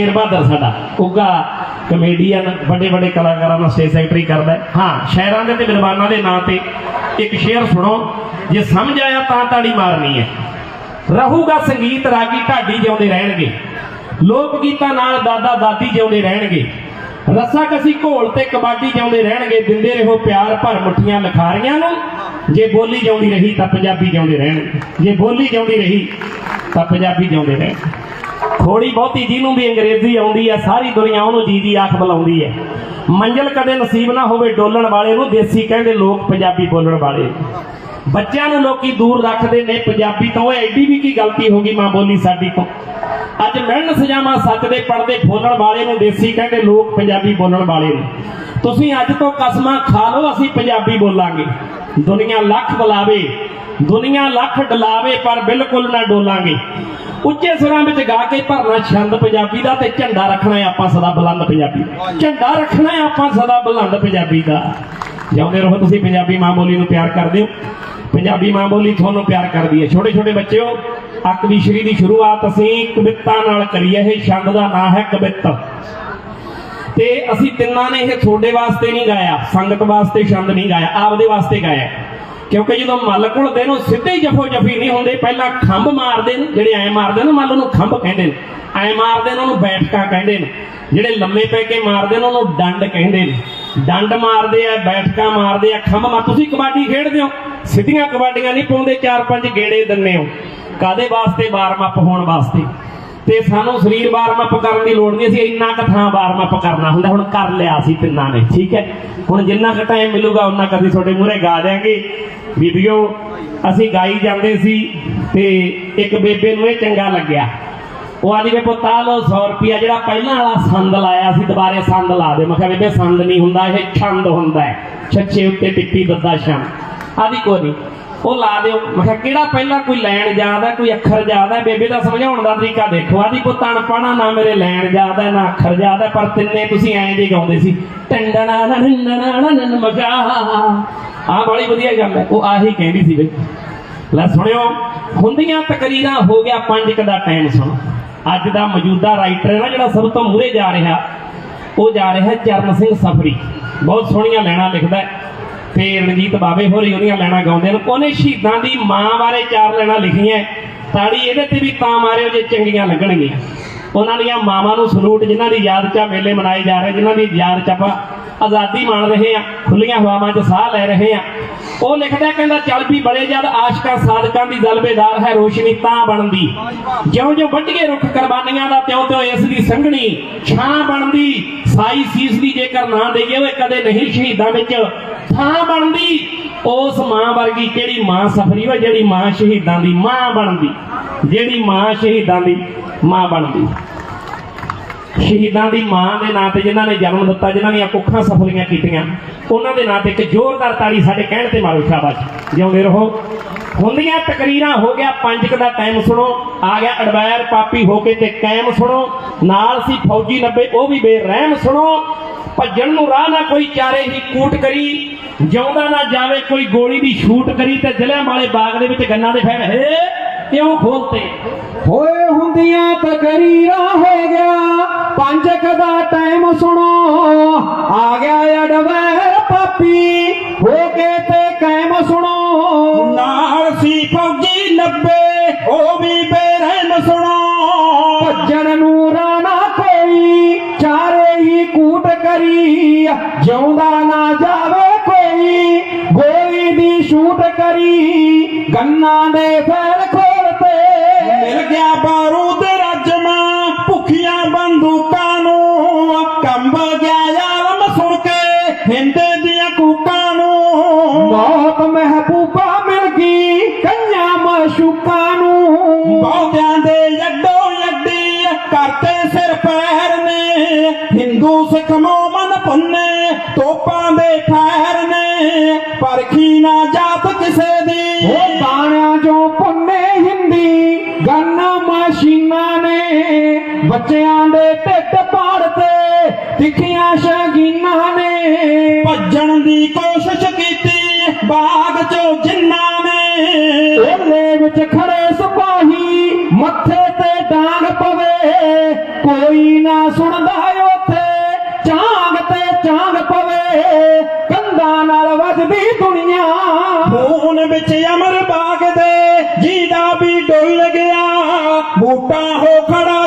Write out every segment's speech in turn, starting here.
ਸ਼ੇਰ ਬਹਾਦਰ ਸਾਡਾ ਉੱਗਾ ਕਮੇਡੀਅਨ ਵੱਡੇ ਵੱਡੇ ਕਲਾਕਾਰਾਂ ਦਾ ਸਟੇਜ ਸੈਕਟਰੀ ਕਰਦਾ ਹਾਂ। ਸ਼ਾਇਰਾਂ ਦੇ ਤੇ ਵਿਦਵਾਨਾਂ ਦੇ ਨਾਂ ਤੇ ਇੱਕ ਸ਼ੇਰ ਸੁਣੋ, ਜੇ ਸਮਝ ਆਇਆ ਤਾਂ ਤਾੜੀ ਮਾਰਨੀ ਹੈ। ਰਹੂਗਾ ਸੰਗੀਤ ਰਾਗੀ ਢਾਡੀ ਜਿਉਂਦੇ ਰਹਿਣਗੇ। ਲੋਕ ਗੀਤਾਂ ਨਾਲ ਦਾਦਾ ਦਾਦੀ ਜਿਉਂਦੇ ਰਹਿਣਗੇ। ਰੱਸਾ ਕਸੀ ਘੋਲ ਤੇ ਕਬੱਡੀ ਜਿਉਂਦੇ ਰਹਿਣਗੇ। ਦਿੰਦੇ ਰਹੋ ਪਿਆਰ ਭਰ ਮੁੱਠੀਆਂ ਲਖਾਰੀਆਂ ਨੂੰ। ਜੇ ਬੋਲੀ ਜਿਉਂਦੀ ਰਹੀ ਤਾਂ ਪੰਜਾਬੀ ਜਿਉਂਦੇ ਰਹਿਣਗੇ ਜੇ ਬੋਲੀ ਜਿਉਂਦੀ ਰਹੀ ਤਾਂ ਪੰਜਾਬੀ ਜਿਉਂਦੇ ਰਹਿਣਗੇ ਥੋੜੀ ਬਹੁਤੀ ਜਿਹਨੂੰ ਵੀ ਅੰਗਰੇਜ਼ੀ ਆਉਂਦੀ ਹੈ, ਸਾਰੀ ਦੁਨੀਆ ਉਹਨੂੰ ਜੀ ਦੀ ਆਖ ਬੁਲਾਉਂਦੀ ਹੈ। ਮੰਜ਼ਲ ਕਦੇ ਨਸੀਬ ਨਾ ਹੋਵੇ ਡੋਲਣ ਵਾਲੇ ਨੂੰ, ਦੇਸੀ ਕਹਿੰਦੇ ਲੋਕ ਪੰਜਾਬੀ ਬੋਲਣ ਵਾਲੇ। ਬੱਚਿਆਂ ਨੂੰ ਲੋਕੀ ਦੂਰ ਰੱਖਦੇ ਨੇ, ਪੰਜਾਬੀ ਤੋਂ ਐਡੀ ਵੀ ਕੀ ਗਲਤੀ ਹੋ ਗਈ ਮਾਂ ਬੋਲੀ ਸਾਡੀ ਤੋਂ। ਅੱਜ ਮਿਲਣ ਸਜਾਵਾਂ ਸੱਚ ਦੇ ਪੜਦੇ ਫੋਲਣ ਵਾਲੇ ਨੂੰ, ਦੇਸੀ ਕਹਿੰਦੇ ਲੋਕ ਪੰਜਾਬੀ ਬੋਲਣ ਵਾਲੇ ਨੂੰ। ਤੁਸੀਂ ਅੱਜ ਤੋਂ ਕਸਮਾਂ ਖਾ ਲਓ, ਅਸੀਂ ਪੰਜਾਬੀ ਬੋਲਾਂਗੇ। ਦੁਨੀਆ ਲੱਖ ਬੁਲਾਵੇ, ਦੁਨੀਆ ਲੱਖ ਡਲਾਵੇ, ਪਰ ਬਿਲਕੁਲ ਨਾ ਡੋਲਾਂਗੇ। ਉੱਚੇ ਸੁਰਾਂ ਵਿੱਚ ਗਾ ਕੇ ਭਰਨਾ ਛੰਦ ਪੰਜਾਬੀ ਦਾ ਤੇ ਝੰਡਾ ਰੱਖਣਾ ਹੈ ਆਪਾਂ ਸਦਾ ਬੁਲੰਦ ਪੰਜਾਬੀ ਦਾ। ਝੰਡਾ ਰੱਖਣਾ ਹੈ ਆਪਾਂ ਸਦਾ ਬੁਲੰਦ ਪੰਜਾਬੀ ਦਾ। ਜਿਉਂਦੇ ਰਹੋ ਤੁਸੀਂ ਪੰਜਾਬੀ ਮਾਂ ਬੋਲੀ ਨੂੰ ਪਿਆਰ ਕਰਦੇ ਹੋ। ਪੰਜਾਬੀ ਮਾਂ ਬੋਲੀ ਤੁਹਾਨੂੰ ਪਿਆਰ ਕਰਦੀ ਹੈ। ਛੋਟੇ ਛੋਟੇ ਬੱਚਿਓ ਅਕਵਿਸ਼ਰੀ ਦੀ ਸ਼ੁਰੂਆਤ ਅਸੀਂ ਕਵਿਤਾ ਨਾਲ ਕਰੀ ਹੈ ਇਹ ਛੰਦ ਦਾ ਨਾਮ ਹੈ ਕਵਿਤਾ। ਤੇ ਅਸੀਂ ਤਿੰਨਾਂ ਨੇ ਇਹ ਤੁਹਾਡੇ ਵਾਸਤੇ ਨਹੀਂ ਗਾਇਆ ਸੰਗਤ ਵਾਸਤੇ ਛੰਦ ਨਹੀਂ ਗਾਇਆ ਆਪਦੇ ਵਾਸਤੇ ਗਾਇਆ। ਕਿਉਂਕਿ ਜਦੋਂ ਮੱਲ ਘੁਲਦੇ ਨੂੰ ਸਿੱਧੇ ਹੀ ਜਫੋ ਜਫੀ ਨਹੀਂ ਹੁੰਦੇ। ਪਹਿਲਾਂ ਖੰਭ ਮਾਰਦੇ ਨੇ, ਜਿਹੜੇ ਐ ਮਾਰਦੇ ਨੇ ਮੱਲ ਨੂੰ ਖੰਭ ਕਹਿੰਦੇ ਨੇ। ਐ ਮਾਰਦੇ ਨੇ, ਉਹਨੂੰ ਬੈਠਕਾਂ ਕਹਿੰਦੇ ਨੇ। ਜਿਹੜੇ ਲੰਮੇ ਪੈ ਕੇ ਮਾਰਦੇ ਨੇ, ਉਹਨੂੰ ਡੰਡ ਕਹਿੰਦੇ ਨੇ। ਡੰਡ ਮਾਰਦੇ ਆ, ਬੈਠਕਾਂ ਮਾਰਦੇ ਆ, ਖੰਭ ਮਾਰ ਤੁਸੀਂ ਕਬੱਡੀ ਖੇਡਦੇ ਹੋ? ਸਿੱਧੀਆਂ ਕਬੱਡੀਆਂ ਨਹੀਂ ਪਾਉਂਦੇ, ਚਾਰ ਪੰਜ ਗੇੜੇ ਦਿੰਨੇ ਹੋ। ਕਾਦੇ ਵਾਸਤੇ? ਵਾਰਮ ਅਪ ਹੋਣ ਵਾਸਤੇ। ਤੇ ਸਾਨੂੰ ਸਰੀਰ ਵਾਰਮ ਅਪ ਕਰਨ ਦੀ ਲੋੜ ਨਹੀਂ, ਅਸੀਂ ਇੰਨਾ ਕੁ ਥਾਂ ਵਾਰਮ ਅਪ ਕਰਨਾ ਹੁੰਦਾ, ਹੁਣ ਕਰ ਲਿਆ ਸੀ ਤਿੰਨਾਂ ਨੇ, ਠੀਕ ਹੈ? ਹੁਣ ਜਿੰਨਾ ਕੁ ਟਾਈਮ ਮਿਲੂਗਾ ਉਹਨਾਂ ਕੁ ਅਸੀਂ ਤੁਹਾਡੇ ਮੂਹਰੇ ਗਾ ਦਿਆਂਗੇ। ਬੀਬੀਓ, ਅਸੀਂ ਗਾਈ ਜਾਂਦੇ ਸੀ ਤੇ ਇੱਕ ਬੇਬੇ ਨੂੰ ਇਹ ਚੰਗਾ ਲੱਗਿਆ। ਉਹ ਆਦੀ ਵੇ ਪੁੱਤ ਆ 100 ਰੁਪਿਆ ਜਿਹੜਾ ਪਹਿਲਾਂ ਵਾਲਾ ਸੰਦ ਲਾਇਆ ਸੀ, ਦੁਬਾਰੇ ਸੰਦ ਲਾ ਦੇ। ਮੈਂ ਕਿਹਾ ਬੇਬੇ, ਸੰਦ ਨਹੀਂ ਹੁੰਦਾ, ਇਹ ਛੰਦ ਹੁੰਦਾ ਹੈ। ਛੱਛੇ ਉੱਤੇ ਟਿੱਪੀ ਦੱਦਾ ਛੰਦ ਆਦੀ ਕੋਈ ਨਹੀਂ ਉਹ ਲਾ ਦਿਓ। ਮੈਂ ਕਿਹਾ, ਕਿਹੜਾ ਪਹਿਲਾਂ ਕੋਈ ਲੈਣ ਜਾਦਾ ਕੋਈ ਅੱਖਰ ਜਾਂਦਾ ਬੇਬੇ ਦਾ ਸਮਝਾਉਣ ਦਾ ਤਰੀਕਾ ਦੇਖੋ। ਆਦੀ ਪੁੱਤ ਅਣਪੜਾ ਨਾ ਮੇਰੇ ਲੈਣ ਜਾਦਾ ਨਾ ਅੱਖਰ ਜਾਂਦਾ ਪਰ ਤਿੰਨੇ ਤੁਸੀਂ ਐਂ ਜੇ ਗਾਉਂਦੇ ਸੀ। ਟੰਡਣਾ ਨੰਨਣਾ ਮਗਾ ਆਹ ਬੜੀ ਵਧੀਆ ਗੱਲ ਹੈ। ਉਹ ਆਹੀ ਕਹਿੰਦੀ ਸੀ ਬਈ। ਲੈ ਸੁਣਿਓ, ਹੁੰਦੀਆਂ ਤਕਰੀਰਾਂ ਹੋ ਗਿਆ ਪੰਜ ਕੁ ਦਾ ਟਾਈਮ ਸੁਣ। ਅੱਜ ਦਾ ਮੌਜੂਦਾ ਰਾਈਟਰ ਹੈ ਨਾ, ਜਿਹੜਾ ਸਭ ਤੋਂ ਮੂਹਰੇ ਜਾ ਰਿਹਾ, ਉਹ ਜਾ ਰਿਹਾ ਚਰਨ ਸਿੰਘ ਸਫਰੀ। ਬਹੁਤ ਸੋਹਣੀਆਂ ਲੈਣਾ ਲਿਖਦਾ ਹੈ। ਤੇ ਰਣਜੀਤ ਬਾਵੇ ਹੋਰੀ ਉਹਦੀਆਂ ਲੈਣਾ ਗਾਉਂਦੇ ਨੇ। ਉਹਨੇ ਸ਼ਹੀਦਾਂ ਦੀ ਮਾਂ ਬਾਰੇ ਚਾਰ ਲੈਣਾ ਲਿਖੀਆਂ ਹੈ। ਤਾੜੀ ਇਹਦੇ ਤੇ ਵੀ ਤਾਂ ਮਾਰਿਓ ਜੇ ਚੰਗੀਆਂ ਲੱਗਣਗੀਆਂ। ਉਹਨਾਂ ਦੀਆਂ ਮਾਵਾਂ ਨੂੰ ਸਲੂਟ ਜਿਨ੍ਹਾਂ ਦੀ ਯਾਦ 'ਚ ਆ, ਮੇਲੇ ਮਨਾਏ ਜਾ ਰਹੇ, ਜਿਨ੍ਹਾਂ ਦੀ ਯਾਦ 'ਚ ਆਪਾਂ ਆਜ਼ਾਦੀ ਮਾਣ ਰਹੇ ਆ ਖੁੱਲੀਆਂ ਹਵਾਵਾਂ 'ਚ ਸਾਹ ਲੈ ਰਹੇ ਆ। ਉਹ ਲਿਖਦਾ ਕਹਿੰਦਾ ਚੱਲ ਵੀ ਬੜੇ ਜਦ ਆਸ਼ਕਾਂ ਸਾਧਕਾਂ ਦੀ ਜ਼ਲਬੇਦਾਰ ਹੈ, ਰੋਸ਼ਨੀ ਤਾਂ ਬਣਦੀ। ਜਿਉਂ ਜਿਉਂ ਵੱਢੀਏ ਰੁੱਖ ਕੁਰਬਾਨੀਆਂ ਦਾ ਤਿਉਂ ਤਿਉਂ ਇਸ ਦੀ ਸੰਘਣੀ ਛਾਂ ਬਣਦੀ। ਸਾਈ ਸੀਸ ਦੀ ਜੇਕਰ ਨਾ ਦੇਈਏ ਉਹ ਕਦੇ ਨਹੀਂ ਸ਼ਹੀਦਾਂ ਵਿੱਚ ਥਾਂ ਬਣਦੀ। ਉਸ ਮਾਂ ਵਰਗੀ ਕਿਹੜੀ ਮਾਂ ਸਫਰੀ? ਉਹ ਜਿਹੜੀ ਮਾਂ ਸ਼ਹੀਦਾਂ ਦੀ ਮਾਂ ਬਣਦੀ। ਜਿਹੜੀ ਮਾਂ ਸ਼ਹੀਦਾਂ ਦੀ ਮਾਂ ਬਣਦੀ। ਸ਼ਹੀਦਾਂ ਦੀ ਮਾਂ ਦੇ ਨਾਂ ਤੇ ਜਿਨ੍ਹਾਂ ਨੇ ਜਨਮ ਦਿੱਤਾ, ਜਿਨ੍ਹਾਂ ਦੀਆਂ ਕੁੱਖਾਂ ਸਫਲੀਆਂ ਕੀਤੀਆਂ, ਉਹਨਾਂ ਦੇ ਨਾਂ ਤੇ ਇੱਕ ਜ਼ੋਰਦਾਰ ਤਾੜੀ ਸਾਡੇ ਕਹਿਣ ਤੇ ਮਾਰੋ ਸ਼ਾਬਾਸ਼। ਜਿਉਂਦੇ ਰਹੋ। ਹੁੰਦੀਆਂ ਤਕਰੀਰਾਂ ਹੋ ਗਿਆ ਪੰਜ ਕੁ ਦਾ ਟਾਈਮ ਸੁਣੋ, ਆ ਗਿਆ ਅਡਵਾਇਰ ਪਾਪੀ ਹੋ ਕੇ ਤੇ ਕਾਇਮ ਸੁਣੋ, ਨਾਲ ਸੀ ਫੌਜੀ ਨੱਬੇ, ਉਹ ਵੀ ਬੇਰਹਿਮ ਸੁਣੋ, ਭੱਜਣ ਨੂੰ ਰਾਹ ਨਾ ਕੋਈ ਚਾਰੇ ਹੀ ਕੂਟ ਕਰੀ, ਜਿਉਂਦਾ ਨਾ ਜਾਵੇ ਕੋਈ ਗੋਲੀ ਦੀ ਸ਼ੂਟ ਕਰੀ ਤੇ ਜ਼ਿਲ੍ਹਿਆਂ ਵਾਲੇ ਬਾਗ ਦੇ ਵਿੱਚ ਗੰਨਾ ਦੇ ਫੈਰ ਹੈ ਕਿਉਂ ਖੋਲਤੇ? ਹੋਏ ਹੁੰਦੀਆਂ ਤਕਰੀਰਾਂ ਹੋ ਗਿਆ ਪੰਜ ਕੁ ਦਾ ਟਾਈਮ ਸੁਣੋ। ਆ ਗਿਆ ਅਡਵੈਰ ਪਾਪੀ ਹੋ ਕੇ ਤੇ ਕਾਇਮ ਸੁਣੋ। ਨਾਲ ਸੀ ਫੌਜੀ ਨੱਬੇ ਉਹ ਵੀ ਬੇਰਹਿਮ ਸੁਣੋ। ਭੱਜਣ ਨੂੰ ਰਾਣਾ ਕੋਈ ਚਾਰੇ ਹੀ ਕੂਟ ਕਰੀ। ਜਿਉਂਦਾ ਨਾ ਜਾਵੇ ਕੋਈ ਗੋਲੀ ਦੀ ਸ਼ੂਟ ਕਰੀ। ਗੰਨਾਂ ਦੇ ਫੈਲ ਕੰਬ ਗਿਆ ਆਲਮ ਸੁਣ ਕੇ ਹਿੰਦ ਦੀਆਂ ਕੂਕਾਂ ਨੂੰ ਮੌਤ ਮਹਿਬੂਬਾ ਮਿਲ ਗਈ ਕੰਨਿਆ ਮਾਸ਼ੂਕਾਂ ਨੂੰ। ਬਹੁਤਿਆਂ ਦੇ ਯੱਡੋ ਯੱਡੀ ਕਰਤੇ ਸਿਰ ਪੈਰ ਨੇ। ਹਿੰਦੂ ਸਿੱਖ ਮੋਮਨ ਪੁੰਨੇ ਤੋਪਾਂ ਦੇ ਖੈਰ ਨੇ। ਪਰਖੀ ਨਾ ਜਾਤ ਕਿਸੇ ਦੀ। ਉਹ ਦਾਣਿਆਂ ਜੋ ਪੁੰਨੇ ਹਿੰਦੀ ਗੰਨਾ ਮਸ਼ੀਨਾਂ ਨੇ। ਬੱਚਿਆਂ ਦੇ ਤਿੱਖੀਆਂ ਸ਼ਗੀਨਾਂ ਨੇ। ਭੱਜਣ ਦੀ ਕੋਸ਼ਿਸ਼ ਕੀਤੀ ਬਾਗ ਚੋਂ ਜਿੰਨਾ ਨੇ। ਓਲੇ ਵਿੱਚ ਖੜੇ ਸਿਪਾਹੀ ਮੱਥੇ ਤੇ ਡਾਂਗ ਪਵੇ। ਕੋਈ ਨਾ ਸੁਣਦਾ ਉਥੇ ਚਾਂਗ ਤੇ ਚਾਂਗ ਪਵੇ। ਕੰਧਾਂ ਨਾਲ ਵੱਜਦੀ ਦੁਨੀਆ। ਖੂਨ ਵਿੱਚ ਅਮਰ ਬਾਗ ਦੇ ਜਿਹਦਾ ਵੀ ਡੁੱਲ ਗਿਆ ਬੂਟਾ ਹੋ ਖੜਾ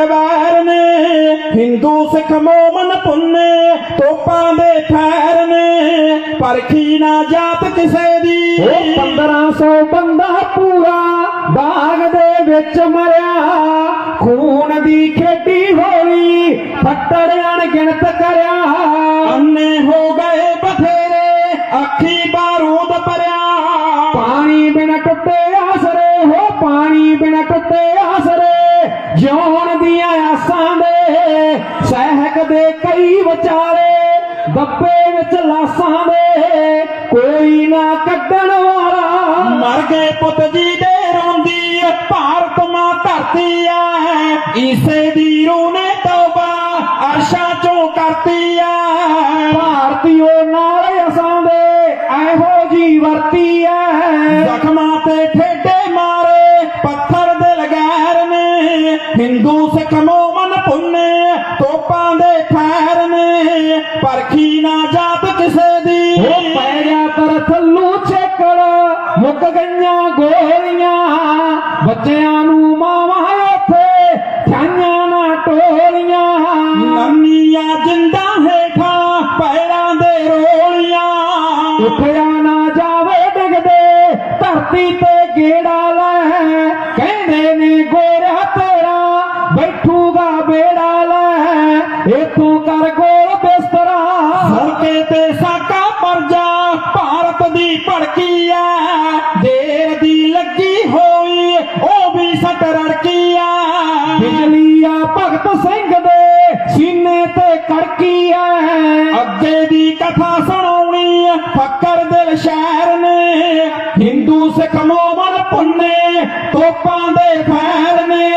ਅਡਵੈਰ ਨੇ ਹਿੰਦੂ ਸਿੱਖ ਮੋਮਨ ਪੁੰਨੇ ਤੋਪਾਂ ਦੇ ਖੈਰ ਨੇ। ਪਰਖੀ ਨਾ ਜਾਤ ਕਿਸੇ ਦੀ ਉਹ 1500 ਬੰਦਾ ਪੂਰਾ ਬਾਗ ਦੇ ਵਿੱਚ ਮਰਿਆ। ਖੂਨ ਦੀ ਖੇਡੀ ਹੋਈ ਫੱਟੜ ਅਣਗਿਣਤ ਕਰਿਆ। ਅੰਨੇ ਹੋ ਗਏ ਬਥੇਰੇ ਅੱਖੀ ਦੇ ਕਈ ਵਿਚਾਰੇ ਦੱਬੇ ਵਿੱਚ ਲਾਸਾਂ ਦੇ ਕੋਈ ਨਾ ਕੱਢਣ ਵਾਲਾ। ਮਰ ਗਏ ਪੁੱਤ ਜੀ ਦੇ ਰੋਂਦੀ ਏ, ਭਾਰਤ ਮਾਂ ਧਰਤੀ ਐ ਈਸੇ ਦੀ ਰੂਹ ਨੇ ਤੌਬਾ ਅਰਸ਼ਾਂ ਚੋਂ ਕਰਤੀ ਐ ਭਾਰਤੀਓ ਨਾਲ ਅਸਾਂ ਦੇ ਇਹੋ ਜੀ ਵਰਤੀ ਐ ਜ਼ਖਮਾਂ ਤੇ ਮੁੱਕ ਗਈਆਂ ਗੋਲੀਆਂ ਬੱਚਿਆਂ ਨੂੰ ਮਾਵਾਂ ਐ ਦੀ ਕਥਾ ਸੁਣਾਉਣੀ ਐ ਦਿਲ ਸ਼ਹਿਰ ਨੇ। ਹਿੰਦੂ ਸਿੱਖ ਮੋਮਨ ਪੁੰਨੇ, ਤੋਪਾਂ ਦੇ ਖੈਰ ਨੇ।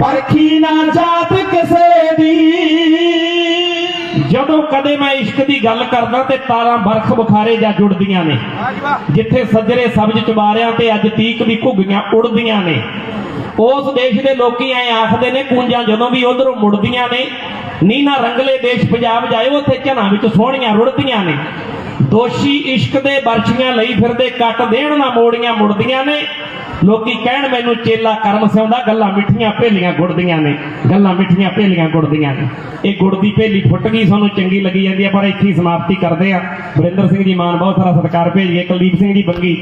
ਪਰਖੀ ਨਾ ਜਾਤ ਕਿਸੇ ਦੀ। ਜਦੋਂ ਕਦੇ ਮੈਂ ਇਸ਼ਕ ਦੀ ਗੱਲ ਕਰਦਾ ਤੇ ਤਾਰਾਂ ਬਰਖ ਬੁਖਾਰੇ ਜਾਂ ਜੁੜਦੀਆਂ ਨੇ। ਜਿੱਥੇ ਸੱਜਰੇ ਸਬਜ਼ ਚਬਾਰਿਆਂ ਤੇ ਅੱਜ ਤੀਕ ਵੀ ਘੁੱਗੀਆਂ ਉੜਦੀਆਂ ਨੇ। ਉਸ ਦੇਸ਼ ਦੇ ਲੋਕੀ ਐ ਆਖਦੇ ਨੇ, ਕੂੰਜਾਂ ਜਦੋਂ ਵੀ ਉਧਰੋਂ ਮੁੜਦੀਆਂ ਨੇ ਨੀਨਾ ਰੰਗਲੇ ਦੇਸ਼ ਪੰਜਾਬ ਜਾਏ, ਉੱਥੇ ਝਨਾਂ ਵਿੱਚ ਸੋਹਣੀਆਂ ਰੁੜਦੀਆਂ ਨੇ। ਦੋਸ਼ੀ ਇਸ਼ਕ ਦੇ ਬਰਛੀਆਂ ਲਈ ਫਿਰਦੇ ਕੱਟ ਦੇਣ ਨਾ ਮੋੜੀਆਂ ਮੁੜਦੀਆਂ ਨੇ। ਲੋਕੀ ਕਹਿਣ, ਮੈਨੂੰ ਚੇਲਾ ਕਰਮ ਸਿਉਂਦਾ, ਗੱਲਾਂ ਮਿੱਠੀਆਂ ਭੇਲੀਆਂ ਗੁੜਦੀਆਂ ਨੇ। ਗੱਲਾਂ ਮਿੱਠੀਆਂ ਭੇਲੀਆਂ ਗੁੜਦੀਆਂ ਨੇ। ਇਹ ਗੁੜਦੀ ਭੇਲੀ ਫੁੱਟ ਗਈ, ਸਾਨੂੰ ਚੰਗੀ ਲੱਗੀ ਜਾਂਦੀ ਹੈ ਪਰ ਇੱਥੇ ਹੀ ਸਮਾਪਤੀ ਕਰਦੇ ਆ। ਵਰਿੰਦਰ ਸਿੰਘ ਜੀ ਮਾਨ, ਬਹੁਤ ਸਾਰਾ ਸਤਿਕਾਰ ਭੇਜੀਏ। ਕੁਲਦੀਪ ਸਿੰਘ ਜੀ ਬੰਗੀ,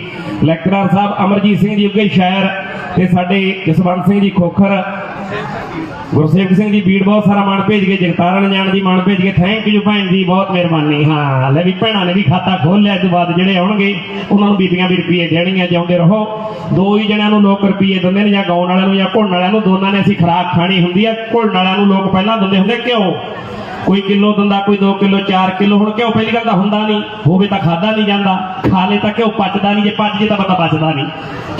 ਲੈਕਚਰਰ ਸਾਹਿਬ ਅਮਰਜੀਤ ਸਿੰਘ ਜੀ ਉੱਗੇ ਸ਼ਾਇਰ, ਤੇ ਸਾਡੇ ਜਸਵੰਤ ਸਿੰਘ ਜੀ ਖੋਖਰ। ਗੁਰਸੇਵਕ ਸਿੰਘ ਜੀ ਬੀੜ ਬਹੁਤ ਸਾਰਾ ਮਾਣ ਭੇਜ ਗਏ ਜਗਤਾਰਨ ਜਾਣ ਦੀ ਮਾਣ ਭੇਜ ਗਏ ਥੈਂਕ ਯੂ ਭੈਣ ਜੀ, ਬਹੁਤ ਮਿਹਰਬਾਨੀ। ਹਾਂ, ਲੈ ਵੀ ਭੈਣਾਂ ਨੇ ਵੀ ਖਾਤਾ ਖੋਲ ਲਿਆ ਤੋਂ ਬਾਅਦ ਜਿਹੜੇ ਆਉਣਗੇ, ਉਹਨਾਂ ਨੂੰ ਬੀਬੀਆਂ ਵੀ ਰੁਪਏ ਦੇਣੀਆਂ ਜਿਉਂਦੇ ਰਹੋ। ਦੋ ਹੀ ਜਣਿਆਂ ਨੂੰ ਲੋਕ ਰੁਪਏ ਦਿੰਦੇ ਨੇ, ਜਾਂ ਗਾਉਣ ਵਾਲਿਆਂ ਨੂੰ ਜਾਂ ਘੁਲਣ ਵਾਲਿਆਂ ਨੂੰ, ਦੋਨਾਂ ਨੇ ਅਸੀਂ ਖਰਾਕ ਖਾਣੀ ਹੁੰਦੀ ਹੈ ਘੁਲਣ ਵਾਲਿਆਂ ਨੂੰ ਲੋਕ ਪਹਿਲਾਂ ਦਿੰਦੇ ਹੁੰਦੇ, ਕਿਉਂ? ਕੋਈ ਕਿਲੋ ਦਿੰਦਾ ਕੋਈ 2 ਕਿਲੋ 4 ਕਿਲੋ ਹੁਣ ਕਿਉਂ ਪਹਿਲੀ ਗੱਲ ਤਾਂ ਹੁੰਦਾ ਨਹੀਂ ਹੋਵੇ ਤਾਂ ਖਾਦਾ ਨਹੀਂ ਜਾਂਦਾ ਖਾ ਲੇ ਤਾਂ ਕਿਉਂ ਪਚਦਾ ਨਹੀਂ ਜੇ ਪਚ ਜੇ ਤਾਂ ਬੰਦਾ ਬਚਦਾ ਨਹੀਂ।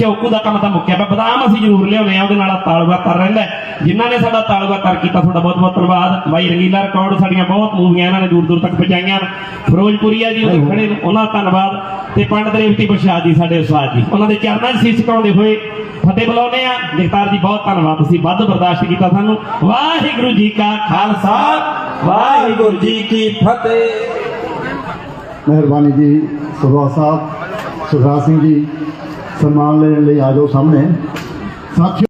ਘਿਓ ਦਾ ਕੰਮ ਤਾਂ ਮੁੱਕਿਆ ਪਿਆ ਬਦਾਮ ਅਸੀਂ ਜ਼ਰੂਰ ਲਿਆਉਣੇ ਆ ਉਹਦੇ ਨਾਲ ਤਾਲੂਗਾ ਤਰ ਰਹਿੰਦਾ। ਜਿਨ੍ਹਾਂ ਨੇ ਸਾਡਾ ਤਾਲੂਗਾ ਤਰ ਕੀਤਾ ਤੁਹਾਡਾ ਬਹੁਤ ਬਹੁਤ ਧੰਨਵਾਦ। ਬਾਈ ਰੰਗੀਲਾ ਰਿਕਾਰਡ ਸਾਡੀਆਂ ਬਹੁਤ ਮੂਵੀਆਂ ਇਹਨਾਂ ਨੇ ਦੂਰ ਦੂਰ ਤੱਕ ਪਹੁੰਚਾਈਆਂ। ਫਿਰੋਜ਼ਪੁਰੀਆ ਜੀ ਉਹ ਖੜੇ ਉਹਨਾਂ ਦਾ ਧੰਨਵਾਦ। ਤੇ ਪੰਡਤ ਰੇਵਤੀ ਪ੍ਰਸ਼ਾਦ ਜੀ ਸਾਡੇ ਉਸਤਾਦ ਜੀ। ਉਹਨਾਂ ਦੇ ਚਰਨਾਂ 'ਚ ਸੀਸ ਝੁਕਾਉਂਦੇ ਹੋਏ ਫਤਿਹ ਬੁਲਾਉਂਦੇ ਆ ਜਗਤਾਰ ਜੀ ਬਹੁਤ ਧੰਨਵਾਦ। ਤੁਸੀਂ ਵੱਧ ਬਰਦਾਸ਼ਤ ਕੀਤਾ ਸਾਨੂੰ। ਵਾਹਿਗੁਰੂ ਜੀ ਕਾ ਖਾਲਸਾ। ਵਾਹਿਗੁਰੂ ਜੀ ਕੀ ਫਤਿਹ। ਮਿਹਰਬਾਨੀ ਜੀ, ਸੁਭਾ ਸਾਹਿਬ, ਸੁਖਰਾਜ ਸਿੰਘ ਜੀ, ਸਨਮਾਨ ਲੈਣ ਲਈ ਆ ਜਾਓ ਸਾਹਮਣੇ। ਸਾਥੀਓ